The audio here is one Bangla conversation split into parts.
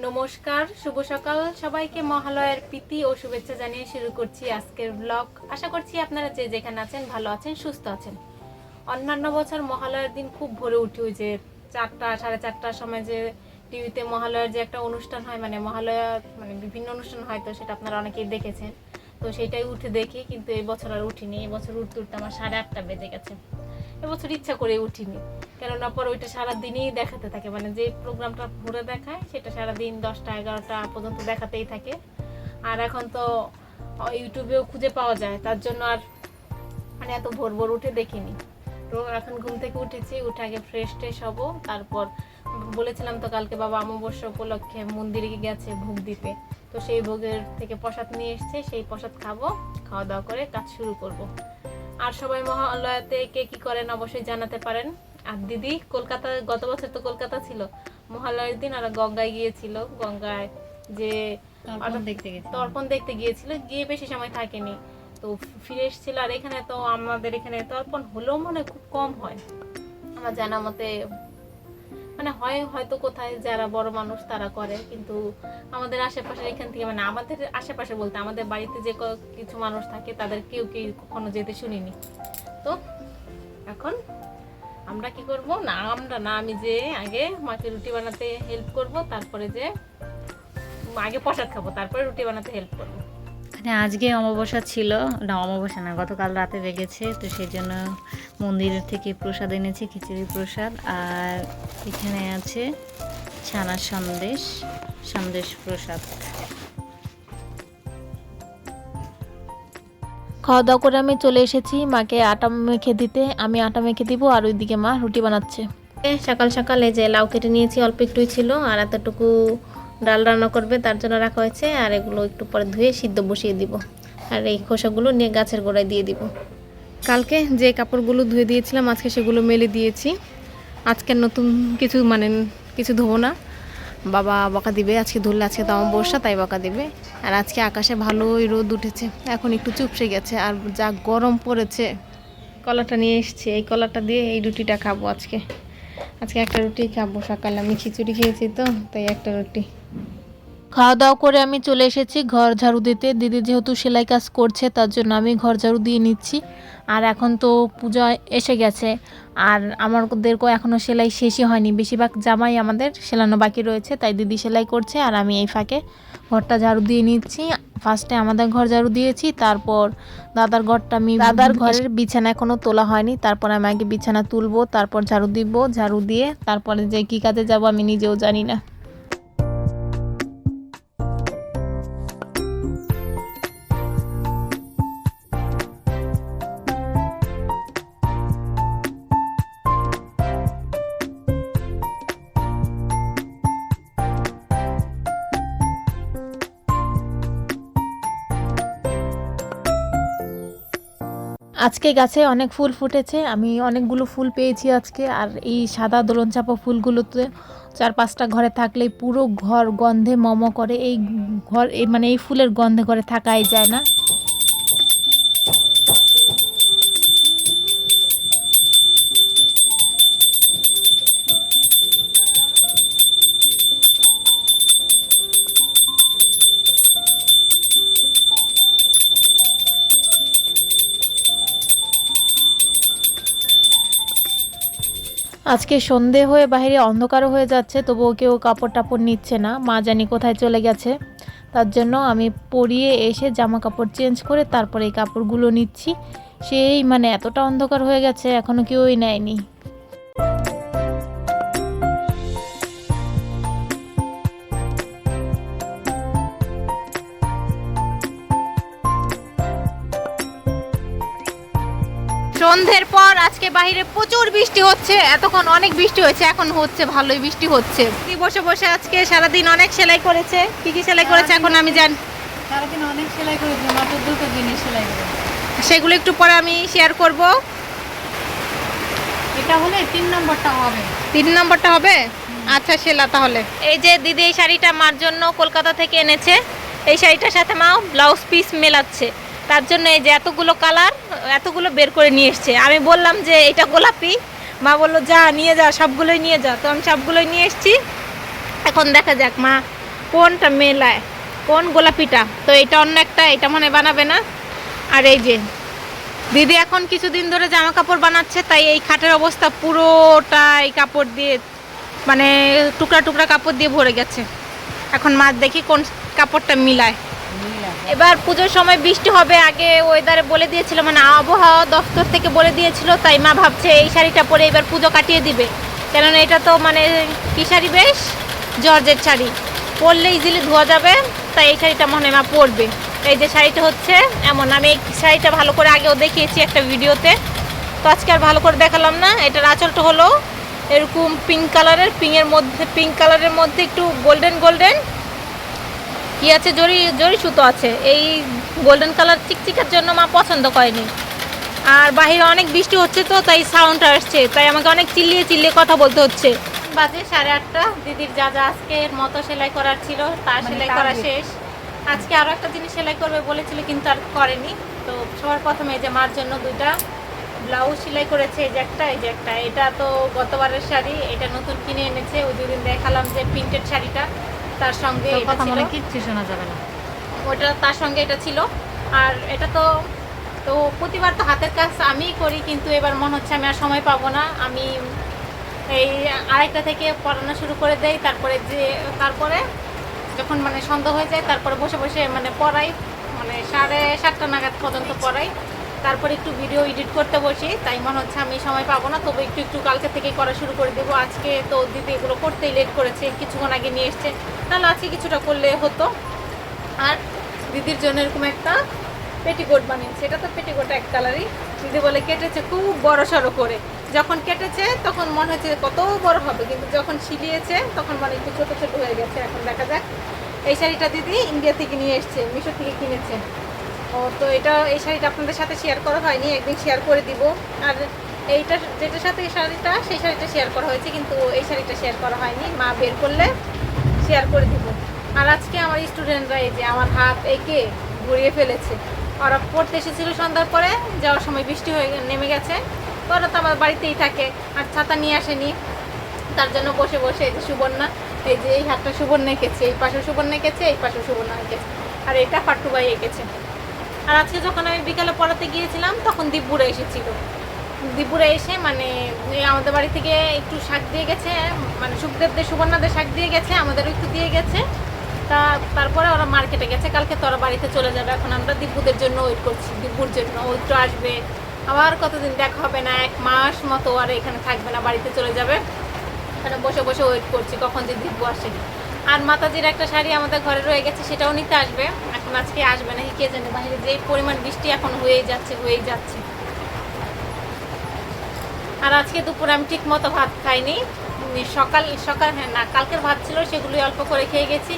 নমস্কার, শুভ সকাল। সবাইকে মহালয়ের প্রীতি ও শুভেচ্ছা জানিয়ে শুরু করছি আজকের ব্লগ আশা করছি আপনারা যে যেখানে আছেন, ভালো আছেন, সুস্থ আছেন। অন্যান্য বছর মহালয়ার দিন খুব ভোরে উঠি ওই যে চারটা, সাড়ে চারটার সময় যে টিভিতে মহালয়ার যে একটা অনুষ্ঠান হয় মানে মহালয়া মানে বিভিন্ন অনুষ্ঠান হয়, তো সেটা আপনারা অনেকেই দেখেছেন। তো সেটাই উঠে দেখি, কিন্তু এই বছর আর উঠিনি। এই বছর উঠতে উঠতে আমার সাড়ে আটটা বেজে গেছে। এবছর ইচ্ছা করে উঠিনি। কেননা পরে ওইটা সারাদিনই দেখাতে থাকে। মানে যে প্রোগ্রামটা ভোরে দেখায়, সেটা সারাদিন দশটা, এগারোটা পর্যন্ত দেখাতেই থাকে। আর এখন তো ইউটিউবেও খুঁজে পাওয়া যায়। তার জন্য আর মানে এত ভোর ভোর উঠে দেখিনি। তো এখন ঘুম থেকে উঠেছি, উঠে আগে ফ্রেশ ট্রেশ হব। তারপর বলেছিলাম তো কালকে বাবা অমাবস্যা উপলক্ষে মন্দিরে গেছে ভোগ দিতে। তো সেই ভোগের থেকে প্রসাদ নিয়ে এসছে, সেই প্রসাদ খাব, খাওয়া দাওয়া করে কাজ শুরু করব। আর সবাই মহালয়াতে কে কি করেন অবশ্যই জানাতে পারেন। আর দিদি কলকাতা গত বছর তো কলকাতা ছিল। মহালয়ার দিন আর গঙ্গায় গিয়েছিল। গঙ্গায় যে তর্পণ দেখতে গিয়েছিল। গিয়ে বেশি সময় থাকেনি। তো ফিরে এসেছিল আর এখানে তো আমাদের এখানে তর্পণ হলেও মনে খুব কম হয়। আমার জানা মতে হয় হয়তো কোথায় যারা বড় মানুষ তারা করে, কিন্তু আমাদের আশেপাশে এখান থেকে মানে আমাদের আশেপাশে বলতে আমাদের বাড়িতে যে কিছু মানুষ থাকে তাদের কেউ কেউ কখনো যেতে শুনিনি। তো এখন আমরা কি করব? না, আমরা না, আমি যে আগে মাকে রুটি বানাতে হেল্প করব, তারপরে যে আগে প্রসাদ খাব, তারপরে রুটি বানাতে হেল্প করব। এখানে আজকে অমাবস্যা ছিল। না অমাবস্যা না গতকাল রাতে লেগেছে তো সেই জন্য মন্দির থেকে প্রসাদ এনেছি খিচুড়ি প্রসাদ। আর এখানে আছে ছানার সন্দেশ সন্দেশ প্রসাদ। খাওয়া দাওয়া করে আমি চলে এসেছি মাকে আটা মেখে দিতে। আমি আটা মেখে দিব আর ওইদিকে মা রুটি বানাচ্ছে। সকাল সকালে যে লাউ কেটে নিয়েছি অল্প একটুই ছিল আর এতটুকু ডাল রান্না করবে তার জন্য রাখা হয়েছে আর এগুলো একটু পরে ধুয়ে সিদ্ধ বসিয়ে দিব। আর এই খোসাগুলো নিয়ে গাছের গোড়ায় দিয়ে দিব। কালকে যে কাপড়গুলো ধুয়ে দিয়েছিলাম আজকে সেগুলো মেলে দিয়েছি। আজকে নতুন কিছু মানে কিছু ধোবো না। বাবা বকা দিবে আজকে ধরলে আজকে তো আমার বর্ষা তাই বকা দিবে। আর আজকে আকাশে ভালোই রোদ উঠেছে। এখন একটু চুপসে গেছে আর যা গরম পড়েছে। কলাটা নিয়ে এসছি এই কলাটা দিয়ে এই রুটিটা খাব আজকে। আজকে একটা রুটি খাব সকালে আমি খিচুড়ি খেয়েছি তো তাই একটা রুটি। খাওয়া দাওয়া করে আমি চলে এসেছি। ঘর ঝাড়ু দিতে। দিদি যেহেতু সেলাই কাজ করছে তার জন্য আমি ঘর ঝাড়ু দিয়ে নিচ্ছি। আর এখন তো পূজা এসে গেছে। আর আমাদেরকেও এখনও সেলাই শেষই হয়নি। বেশিরভাগ জামাই আমাদের সেলানো বাকি রয়েছে তাই দিদি সেলাই করছে আর আমি এই ফাঁকে ঘরটা ঝাড়ু দিয়ে নিচ্ছি। ফার্স্টে আমাদের ঘর ঝাড়ু দিয়েছি তারপর দাদার ঘরটা আমি দাদার ঘরের বিছানা এখনও তোলা হয়নি তারপর আমি আগে বিছানা তুলবো তারপর ঝাড়ু দিব ঝাড়ু দিয়ে তারপরে যে কী কাজে যাব আমি নিজেও জানি না। আজকে গাছে অনেক ফুল ফুটেছে, আমি অনেকগুলো ফুল পেয়েছি আজকে, আর এই সাদা দোলন চাপা ফুলগুলোতে চার পাঁচটা ঘরে থাকলে পুরো ঘর গন্ধে মম করে, এই ঘর, এই মানে এই ফুলের গন্ধে ঘরে থাকাই যায় না। আজকে সন্ধে হয়ে বাহিরে অন্ধকারও হয়ে যাচ্ছে, তবুও কেউ কাপড় টাপড় নিচ্ছে না। মা জানি কোথায় চলে গেছে। তার জন্য আমি পরিয়ে এসে জামা কাপড় চেঞ্জ করে তারপরে এই কাপড়গুলো নিচ্ছি। সেই মানে এতটা অন্ধকার হয়ে গেছে এখনও কেউই নেয়নি। সন্ধ্যের পর আজকে বাইরে প্রচুর বৃষ্টি হচ্ছে। এতক্ষণ অনেক বৃষ্টি হয়েছে এখন হচ্ছে ভালোই বৃষ্টি হচ্ছে। বসে বসে আজকে সারাদিন অনেক সেলাই করেছে। কি কি সেলাই করেছে এখন আমি জান সারাদিন অনেক সেলাই করেছি মাত্র দুটো জিনিস সেলাই করে সেগুলো একটু পরে আমি শেয়ার করব। এটা হলে তিন নম্বরটা হবে। তিন নম্বরটা হবে? আচ্ছা সেলা তাহলে। এই যে দিদি এই শাড়িটা মার জন্য কলকাতা থেকে এনেছে এই শাড়িটার সাথে মা ব্লাউজ পিস মেলাচ্ছে। তার জন্য এই যে এতগুলো কালার, এতগুলো বের করে নিয়ে এসছে। আমি বললাম যে, এটা গোলাপি। মা বলল, যা, নিয়ে যা, সবগুলোই নিয়ে যা। তো আমি সবগুলোই নিয়ে এসেছি। এখন দেখা যাক, মা, কোনটা মেলায়, কোন গোলাপিটা? তো এটা অন্য একটা, এটা মনে বানাবে না। আর এই যে, দিদি এখন কিছুদিন ধরে জামা কাপড় বানাচ্ছে, তাই এই খাটের অবস্থা পুরোটাই কাপড় দিয়ে মানে টুকরা টুকরা কাপড় দিয়ে ভরে গেছে। এখন মাছ দেখি কোন কাপড়টা মিলায়। এবার পুজোর সময় বৃষ্টি হবে, আগে ওয়েদারে বলে দিয়েছিল মানে আবহাওয়া দপ্তর থেকে বলে দিয়েছিল, তাই মা ভাবছে এই শাড়িটা পরে এবার পুজো কাটিয়ে দিবে। কেননা এটা তো মানে কী শাড়ি বেশ? জর্জের শাড়ি। পরলে ইজিলি ধোয়া যাবে, তাই এই শাড়িটা মনে মা পরবে। এই যে শাড়িটা হচ্ছে এমন, আমি এই শাড়িটা ভালো করে আগেও দেখিয়েছি একটা ভিডিওতে। তো আজকে আর ভালো করে দেখালাম না, এটার আঁচলটা হলো এরকম পিঙ্ক কালারের পিঙ্কের মধ্যে পিঙ্ক কালারের মধ্যে একটু গোল্ডেন গোল্ডেন কি আছে? জরি জরি সুতো আছে। এই গোল্ডেন কালার চিকচিকার জন্য মা পছন্দ করেনি। আর বাইরে অনেক বৃষ্টি হচ্ছে তো তাই সাউন্ড আসছে। তাই আমাকে অনেক চিল্লিয়ে চিল্লিয়ে কথা বলতে হচ্ছে। বাজে সাড়ে আটটা। দিদির যা যা আজকের মতো সেলাই করার ছিল তা মানে সেলাই করা শেষ। আজকে আরও একটা জিনিস সেলাই করবে বলেছিল কিন্তু আর করেনি। তো সবার প্রথমে যে মার জন্য দুইটা ব্লাউজ সেলাই করেছে এই যে একটা এই যে একটা। এটা তো গতবারের শাড়ি এটা নতুন কিনে এনেছে। ওই দুদিন দেখালাম যে প্রিন্টেড শাড়িটা। তার সঙ্গে কথা মনে কিচ্ছু শোনা যাবে না। ওটা তার সঙ্গে এটা ছিল। আর এটা তো তো প্রতিবার তো হাতের কাজ আমিই করি কিন্তু এবার মনে হচ্ছে আমি আর সময় পাবো না। আমি এই আরেকটা থেকে পড়ানো শুরু করে দেই তারপরে যে তারপরে যখন মানে সন্ধ্যা হয়ে যায় তারপরে বসে বসে মানে পড়াই। মানে সাড়ে সাতটা নাগাদ পর্যন্ত পড়াই। তারপরে একটু ভিডিও এডিট করতে বসি। তাই মনে হচ্ছে আমি সময় পাবো না, তবে একটু একটু কালকে থেকেই করা শুরু করে দেবো। আজকে তো দিদি এগুলো করতেই লেট করেছে, কিছুক্ষণ আগে নিয়ে এসছে। তাহলে আজকে কিছুটা করলে হতো। আর দিদির জন্য এরকম একটা পেটিকোট বানিয়েছে। এটা তো পেটিকোট এক কালারই দিদি বলে কেটেছে খুব বড় সড়ো করে। যখন কেটেছে, তখন মনে হচ্ছে কত বড় হবে। কিন্তু যখন সিলিয়েছে তখন মানে একটু ছোটো ছোটো হয়ে গেছে। এখন দেখা যাক। এই শাড়িটা দিদি ইন্ডিয়া থেকে নিয়ে এসছে মিশো থেকে কিনেছে। ও, তো এটা এই শাড়িটা আপনাদের সাথে শেয়ার করা হয়নি, একদিন শেয়ার করে দিব। আর এইটা যেটার সাথে এই শাড়িটা, সেই শাড়িটা শেয়ার করা হয়েছে, কিন্তু এই শাড়িটা শেয়ার করা হয়নি। মা বের করলে শেয়ার করে দিব। আর আজকে আমার স্টুডেন্টরা এই যে আমার হাত এঁকে ঘুরিয়ে ফেলেছে। ওরা পড়তে এসেছিল সন্ধ্যার পরে, যাওয়ার সময় বৃষ্টি হয়ে নেমে গেছে। ওরা তো আমার বাড়িতেই থাকে, আর ছাতা নিয়ে আসেনি। তার জন্য বসে বসে এই যে সুবর্ণা, এই যে এই হাতটা সুবর্ণা এঁকেছে, এই পাশে সুবর্ণা এঁকেছে, এই পাশে সুবর্ণা এঁকেছে। আর এটা পাট্টুবাই এঁকেছে। আর আজকে যখন আমি বিকালে পড়াতে গিয়েছিলাম, তখন দিব্যুরা এসেছিল। দিপুরে এসে মানে আমাদের বাড়ি থেকে একটু শাক দিয়ে গেছে মানে সুখদেবদের, সুবর্ণাদের শাক দিয়ে গেছে, আমাদেরও একটু দিয়ে গেছে। তা তারপরে ওরা মার্কেটে গেছে, কালকে তো ওরা বাড়িতে চলে যাবে। এখন আমরা দিব্যুদের জন্য ওয়েট করছি, দিব্যুর জন্য, ও একটু আসবে। আবার কতদিন দেখা হবে না, এক মাস মতো আর এখানে থাকবে না, বাড়িতে চলে যাবে। এখানে বসে বসে ওয়েট করছি, কখন যে দিব্যু আসে। আর মাতাজির একটা শাড়ি আমাদের ঘরে রয়ে গেছে সেটাও নিতে আসবে। এখন আজকে আসবে নাকি কে জানে বাইরে যে পরিমাণ বৃষ্টি এখন হয়েই যাচ্ছে হয়েই যাচ্ছে। আর আজকে দুপুরে আমি ঠিক মতো ভাত খাইনি। সকাল সকাল হ্যাঁ না কালকের ভাত ছিল সেগুলি অল্প করে খেয়ে গেছি।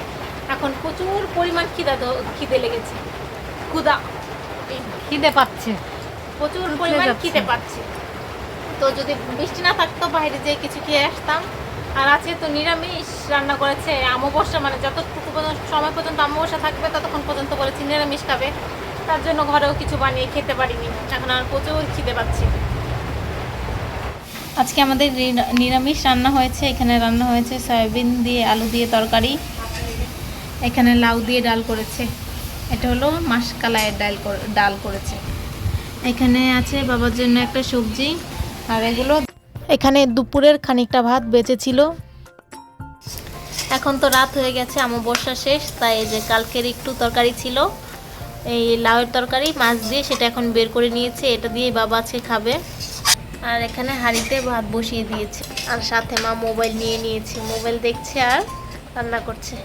এখন প্রচুর পরিমাণ খিদা খিদে লেগেছে। ক্ষুদা খিদে পাচ্ছে। প্রচুর পরিমাণ খিদে পাচ্ছে। তো যদি বৃষ্টি না থাকতো বাইরে যেয়ে কিছু খেয়ে আসতাম। আর আজকে তো নিরামিষ রান্না করেছে অমাবস্যা মানে যতটুকু পর্যন্ত সময় পর্যন্ত অমাবস্যা থাকবে, ততক্ষণ পর্যন্ত বলেছি নিরামিষ খাবে। তার জন্য ঘরেও কিছু বানিয়ে খেতে পারিনি, এখন আর প্রচুর খিদে পাচ্ছি। আজকে আমাদের নিরা- নিরামিষ রান্না হয়েছে, এখানে রান্না হয়েছে সয়াবিন দিয়ে আলু দিয়ে তরকারি, এখানে লাউ দিয়ে ডাল করেছে। এটা হলো মাসকালাইয়ের ডাল ডাল করেছে। এখানে আছে বাবার জন্য একটা সবজি, আর এগুলো এখানে দুপুরের খানিকটা ভাত বেঁচেছিল এখন তো রাত হয়ে গেছে বর্ষা শেষ, তাই যে কালকের একটু তরকারি ছিল। এই লাউয়ের তরকারি, মাছ দিয়ে সেটা এখন বের করে নিয়েছে, এটা দিয়ে বাবা আজকে খাবে। আর এখানে হাঁড়িতে ভাত বসিয়ে দিয়েছে, আর সাথে মা মোবাইল নিয়ে নিয়েছে, মোবাইল দেখছে আর রান্না করছে।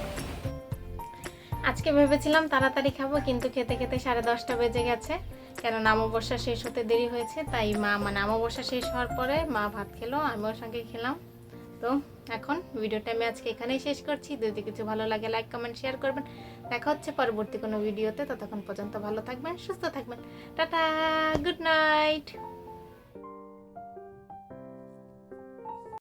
আজকে ভেবেছিলাম তাড়াতাড়ি খাব, কিন্তু খেতে খেতে সাড়ে দশটা বেজে গেছে। কেননা অমাবস্যা শেষ হতে দেরি হয়েছে, তাই মা মানে অমাবস্যা শেষ হওয়ার পরে মা ভাত খেলো আমি ওর সঙ্গে খেলাম। তো এখন ভিডিওটা আমি আজকে এখানেই শেষ করছি। যদি কিছু ভালো লাগে লাইক কমেন্ট শেয়ার করবেন। দেখা হচ্ছে পরবর্তী কোনো ভিডিওতে। ততক্ষণ পর্যন্ত ভালো থাকবেন, সুস্থ থাকবেন। Tata good night